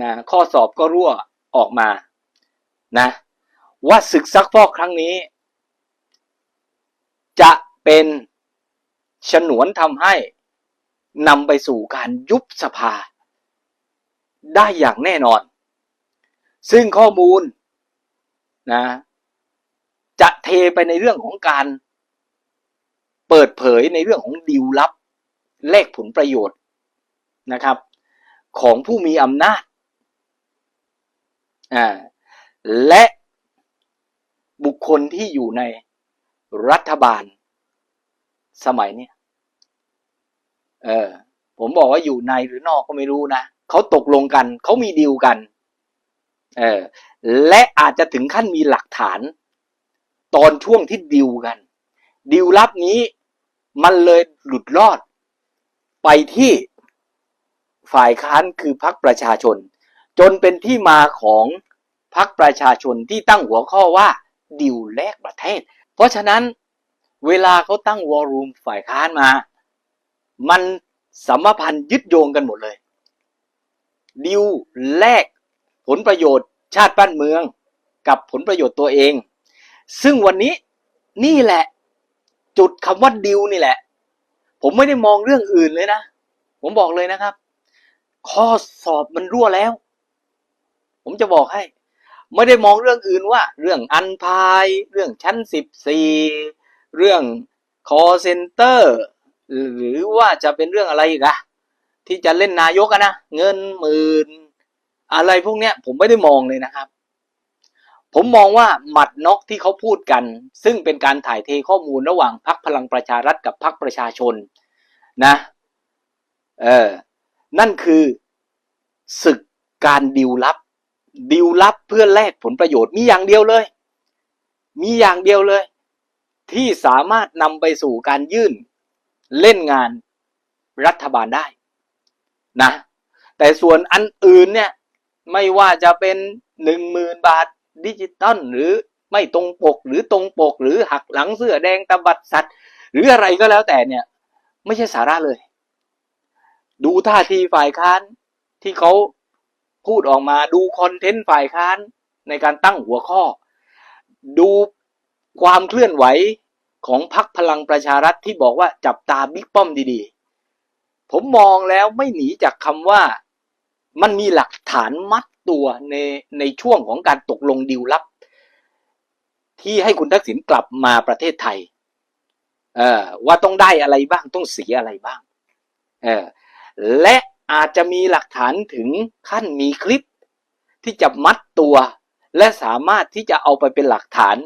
นะข้อสอบก็รั่วออกมานะว่าศึกซักฟอกครั้งนี้ จะเป็นฉนวนทำให้นำไปสู่การยุบสภา ได้อย่างแน่นอน ซึ่งข้อมูลนะจะเทไปในเรื่องของการเปิดเผยในเรื่องของดีลลับ แลกผลประโยชน์นะครับ ของผู้มีอำนาจ อ่าและบุคคลที่อยู่ในรัฐบาลสมัยเนี้ยเออ ผมบอกว่าอยู่ในหรือนอกก็ไม่รู้นะเขาตกลงกันเขามีดีลกัน เออ และอาจจะถึงขั้นมีหลักฐาน ตอนช่วงที่ดิวกันดิวลับนี้มันเลยหลุดรอด ไปที่ฝ่ายค้านคือพรรคประชาชน จนเป็นที่มาของพรรคประชาชนที่ตั้งหัวข้อว่าดิวแลกประเทศ เพราะฉะนั้นเวลาเขาตั้งวอลลุ่มฝ่ายค้านมา มันสัมพันธ์ยึดโยงกันหมดเลย ดิวแลกผลประโยชน์ชาติบ้านเมือง กับผลประโยชน์ตัวเอง ซึ่งวันนี้นี่แหละ จุดคำว่าดิวนี่แหละ ผมไม่ได้มองเรื่องอื่นเลยนะ ผมบอกเลยนะครับ ข้อสอบมันรั่วแล้ว ผมจะบอกให้ ไม่ได้มองเรื่องอื่นว่า เรื่องอันพาย เรื่องชั้นสิบสี่เรื่องคอเซนเตอร์ หรือว่าจะเป็นเรื่องอะไรอีกอะที่จะเล่นนายกนะเงินหมื่นอะไรพวกเนี้ย ผมไม่ได้มองเลยนะครับ ผมมองว่าหมัดน็อกที่เขาพูดกัน ซึ่งเป็นการถ่ายเทข้อมูลระหว่างพรรคพลังประชารัฐกับพรรคประชาชนนะเออนั่นคือศึกการดิวลับ ดิวลับเพื่อแลกผลประโยชน์มีอย่างเดียวเลย มีอย่างเดียวเลย ที่สามารถนำไปสู่การยื่นเล่นงานรัฐบาลได้นะแต่ส่วนอันอื่นเนี่ยไม่ว่าจะเป็นหนึ่งหมื่นบาทดิจิตอลหรือไม่ตรงปกหรือตรงปก หรือหักหลังเสื้อแดงตบัดสัตว์ หรืออะไรก็แล้วแต่เนี่ย ไม่ใช่สาระเลย ดูท่าทีฝ่ายค้านที่เขา พูดออกมาดูคอนเทนต์ฝ่ายค้านในการตั้งหัวข้อ ดูความเคลื่อนไหวของพรรคพลังประชารัฐที่บอกว่าจับตาบิ๊กป้อมดีๆ ผมมองแล้วไม่หนีจากคำว่ามันมีหลักฐานมัดตัวในในช่วงของการตกลงดิวลับ ที่ให้คุณทักษิณกลับมาประเทศไทย เออว่าต้องได้อะไรบ้างต้องเสียอะไรบ้าง เออและ อาจจะมีหลักฐานถึงขั้นมีคลิป ที่จะมัดตัว และสามารถที่จะเอาไปเป็นหลักฐาน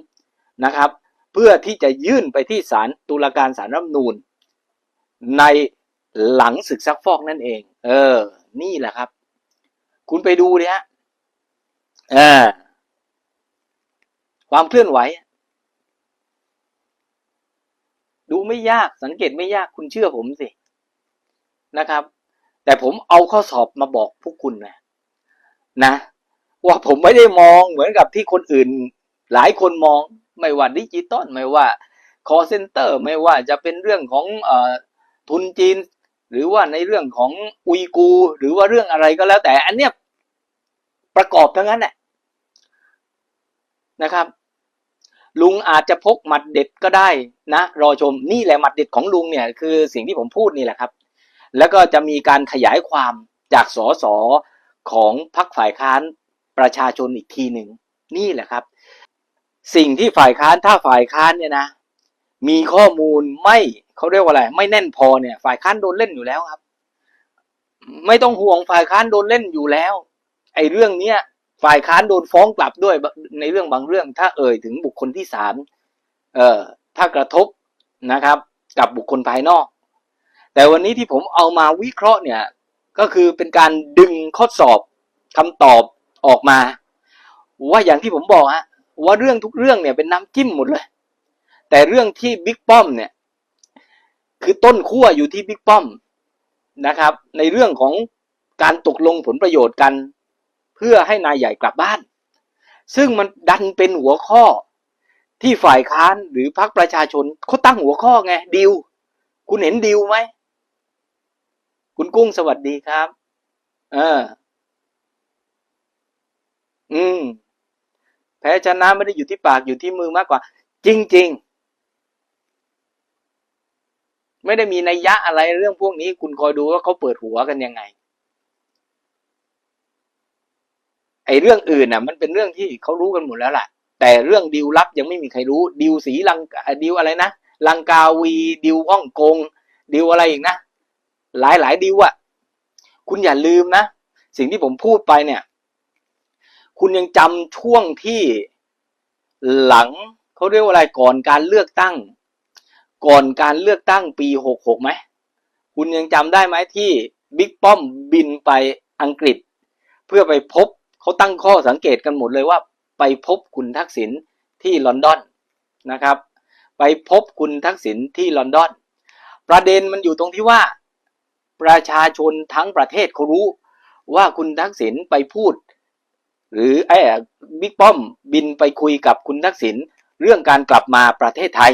นะครับ เพื่อที่จะยื่นไปที่ศาลตุลาการศาลรัฐธรรมนูญในหลังศึกซักฟอกนั่นเอง เออ นี่แหละครับ คุณไปดูเนี่ยเออความเคลื่อนไหว ดูไม่ยากสังเกตไม่ยากคุณเชื่อผมสินะครับ แต่ผมเอาข้อสอบมาบอกพวกคุณนะนะ ว่าผมไม่ได้มองเหมือนกับที่คนอื่น หลายคนมองไม่ว่าดิจิตอลไม่ว่าคอเซ็นเตอร์ไม่ว่าจะเป็นเรื่องของอทุนจีน หรือว่าในเรื่องของอุยกู หรือว่าเรื่องอะไรก็แล้ว แต่อันเนี้ยประกอบทั้งนั้นแหละนะครับ ลุงอาจจะพกหมัดเด็ดก็ได้นะ รอชมนี่แหละหมัดเด็ดของลุงเนี่ยคือสิ่งที่ผมพูดนี่แหละครับ แล้วก็จะมีการขยายความจากสสของพรรคฝ่ายค้านประชาชนอีกทีหนึ่งนี่แหละครับ สิ่งที่ฝ่ายค้านถ้าฝ่ายค้านเนี่ยนะมีข้อมูลไม่เขาเรียกว่าอะไร ไม่แน่นพอเนี่ย ฝ่ายค้านโดนเล่นอยู่แล้วครับ ไม่ต้องห่วงฝ่ายค้านโดนเล่นอยู่แล้ว ไอ้เรื่องเนี้ยฝ่ายค้านโดนฟ้องกลับด้วยในเรื่องบางเรื่อง ถ้าเอ่ยถึงบุคคลที่สามเอ่อถ้ากระทบนะครับ กับบุคคลภายนอก แต่วันนี้ที่ผมเอามาวิเคราะห์เนี่ย ก็คือเป็นการดึงข้อสอบคำตอบออกมา ว่าอย่างที่ผมบอกฮะว่าเรื่องทุกเรื่องเนี่ยเป็นน้ำจิ้มหมดเลย แต่เรื่องที่บิ๊กป้อมเนี่ย คือต้นขั้วอยู่ที่บิ๊กป้อมนะครับ ในเรื่องของการตกลงผลประโยชน์กัน เพื่อให้นายใหญ่กลับบ้าน ซึ่งมันดันเป็นหัวข้อที่ฝ่ายค้านหรือพรรคประชาชนเขาตั้งหัวข้อไงดิว คุณเห็นดิวไหม คุณกุ้งสวัสดีครับ เออ อืม แพ้ชนะไม่ได้อยู่ที่ปากอยู่ที่มือมากกว่า จริง ๆ ไม่ได้มีนัยยะอะไรเรื่องพวกนี้ คุณคอยดูว่าเขาเปิดหัวกันยังไง ไอ้เรื่องอื่นน่ะ มันเป็นเรื่องที่เขารู้กันหมดแล้วล่ะแต่เรื่องดิวลับยังไม่มีใครรู้ ดิวสีลังดิวอะไรนะลังกาวี ดิวฮ่องกง ดิวอะไรอีกนะ หลายหลายดิวอะคุณอย่าลืมนะ สิ่งที่ผมพูดไปเนี่ย คุณยังจำช่วงที่หลังเขาเรียกว่าอะไรก่อนการเลือกตั้ง ก่อนการเลือกตั้งปีหกหกไหมคุณยังจำได้ไหมที่บิ๊กป้อมบินไปอังกฤษ เพื่อไปพบเขาตั้งข้อสังเกตกันหมดเลยว่า ไปพบคุณทักษิณที่ลอนดอนนะครับ ไปพบคุณทักษิณที่ลอนดอน ประเด็นมันอยู่ตรงที่ว่า ประชาชนทั้งประเทศเขารู้ว่าคุณทักษิณไปพูด หรือไอ้บิ๊กป้อมบินไปคุยกับคุณทักษิณเรื่องการกลับมาประเทศไทย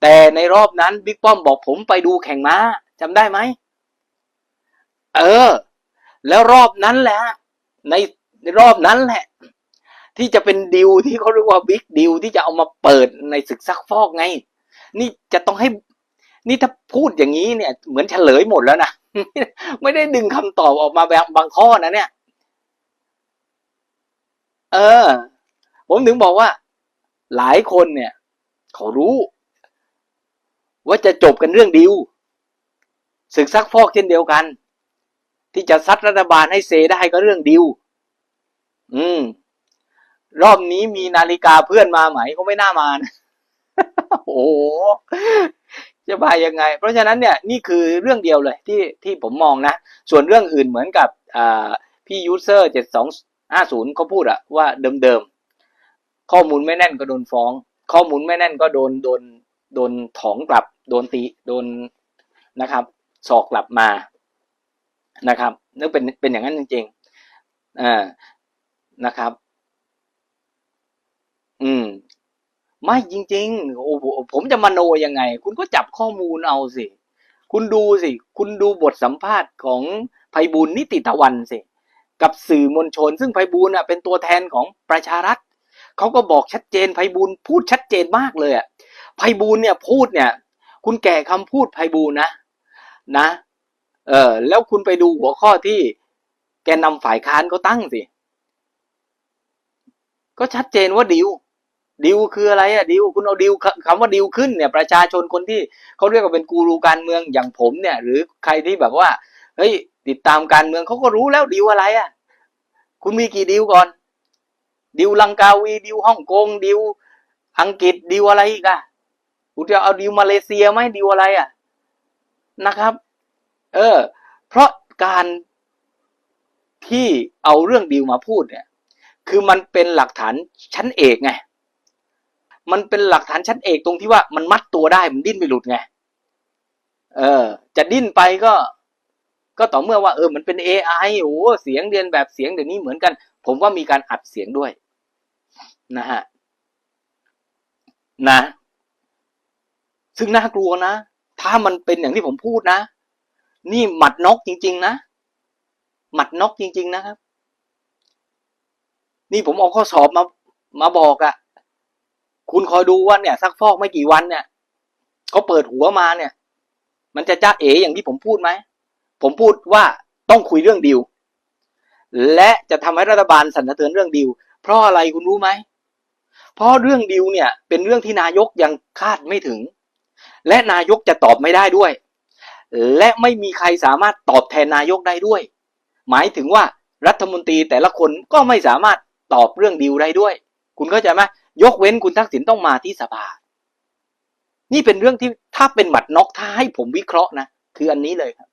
แต่ในรอบนั้นบิ๊กป้อมบอกผมไปดูแข่งม้าจำได้ไหมเออ แล้วรอบนั้นแหละในในรอบนั้นแหละ ที่จะเป็นดิวที่เขาเรียกว่าบิ๊กดิวที่จะเอามาเปิดในศึกซักฟอกไง นี่จะต้องให้ นี่ถ้าพูดอย่างนี้เนี่ย เหมือนเฉลยหมดแล้วนะไม่ได้ดึงคำตอบออกมาแบบบางข้อนะเนี่ย เออ ผมถึงบอกว่า หลายคนเนี่ย เขารู้ ว่าจะจบกันเรื่องดิวศึกซักฟอกเช่นเดียวกัน ที่จะซัดรัฐบาลให้เซได้ก็เรื่องดิวอืม รอบนี้มีนาฬิกาเพื่อนมาไหมก็ไม่น่ามานะโอ้ จะบายยังไง เพราะฉะนั้นเนี่ยนี่คือเรื่องเดียวเลยที่ที่ผมมองนะ ส่วนเรื่องอื่นเหมือนกับพี่ยูเซอร์เจ็ดสองห้าศูนย์เขาพูดอะว่าเดิมๆ ข้อมูลไม่แน่นก็โดนฟ้อง ข้อมูลไม่แน่นก็โดนโดนโดนถองกลับ โดนตีโดนนะครับสอกกลับมานะครับนึกเป็นเป็นอย่างนั้นจริงๆอ่านะครับ อืม ไม่จริงๆโอ้ผมจะมโนยังไง คุณก็จับข้อมูลเอาสิ คุณดูสิ คุณดูบทสัมภาษณ์ของไพบูลนิติตะวันสิ กับสื่อมวลชน ซึ่งไพบูลย์น่ะเป็นตัวแทนของประชารัฐเขาก็บอกชัดเจนไพบูลพูดชัดเจนมากเลยอะไพบูลเนี่ยพูดเนี่ย คุณแก่คำพูดไพบูลนะ นะ เออแล้วคุณไปดูหัวข้อที่แกนนำฝ่ายค้านเขาตั้งสิ ก็ชัดเจนว่าดิว ดิวคืออะไรอะดิวคุณเอาดิวคคำว่าดิวขึ้นเนี่ยประชาชนคนที่เขาเรียกว่าเป็นกูรูการเมืองอย่างผมเนี่ยหรือใครที่แบบว่าเฮ้ยติดตามการเมืองเขาก็รู้แล้วดิวอะไรอะคุณมีกี่ดิวก่อน ดิวลังกาวีดิวฮ่องกงดิวอังกฤษดิวอะไรอีกอะคุณจะเอาดิวมาเลเซียไหมดิวอะไรอะนะครับ เออ เพราะการที่เอาเรื่องดิวมาพูดเนี่ย คือมันเป็นหลักฐานชั้นเอกไง มันเป็นหลักฐานชั้นเอกตรงที่ว่ามันมัดตัวได้มันดิ้นไม่หลุดไง เออ จะดิ้นไปก็ ก็ต่อเมื่อว่าเออมันเป็น AI โอ้เสียงเรียนแบบเสียงเดี๋ยวนี้เหมือนกัน ผมว่ามีการอัดเสียงด้วย นะฮะ นะ ซึ่งน่ากลัวนะ ถ้ามันเป็นอย่างที่ผมพูดนะ นี่หมัดนกจริง ๆ นะ หมัดนกจริง ๆ นะครับ นี่ผมเอาข้อสอบมา มาบอกอะ่ะ คุณคอยดูว่าเนี่ยซักฟอกไม่กี่วันเนี่ยเขาเปิดหัวมาเนี่ย มันจะจ้าเอ๋อย่างที่ผมพูดไหม ผมพูดว่าต้องคุยเรื่องดิว และจะทำให้รัฐบาลสั่นสะเทือนเรื่องดิว เพราะอะไรคุณรู้ไหม เพราะเรื่องดิวเนี่ย เป็นเรื่องที่นายกยังคาดไม่ถึง และนายกจะตอบไม่ได้ด้วย และไม่มีใครสามารถตอบแทนนายกได้ด้วย หมายถึงว่ารัฐมนตรีแต่ละคนก็ไม่สามารถตอบเรื่องดิวได้ด้วย คุณเข้าใจไหม ยกเว้นคุณทักษิณต้องมาที่สภา นี่เป็นเรื่องที่ถ้าเป็นหมัดน็อกถ้าให้ผมวิเคราะห์นะ คืออันนี้เลยครับ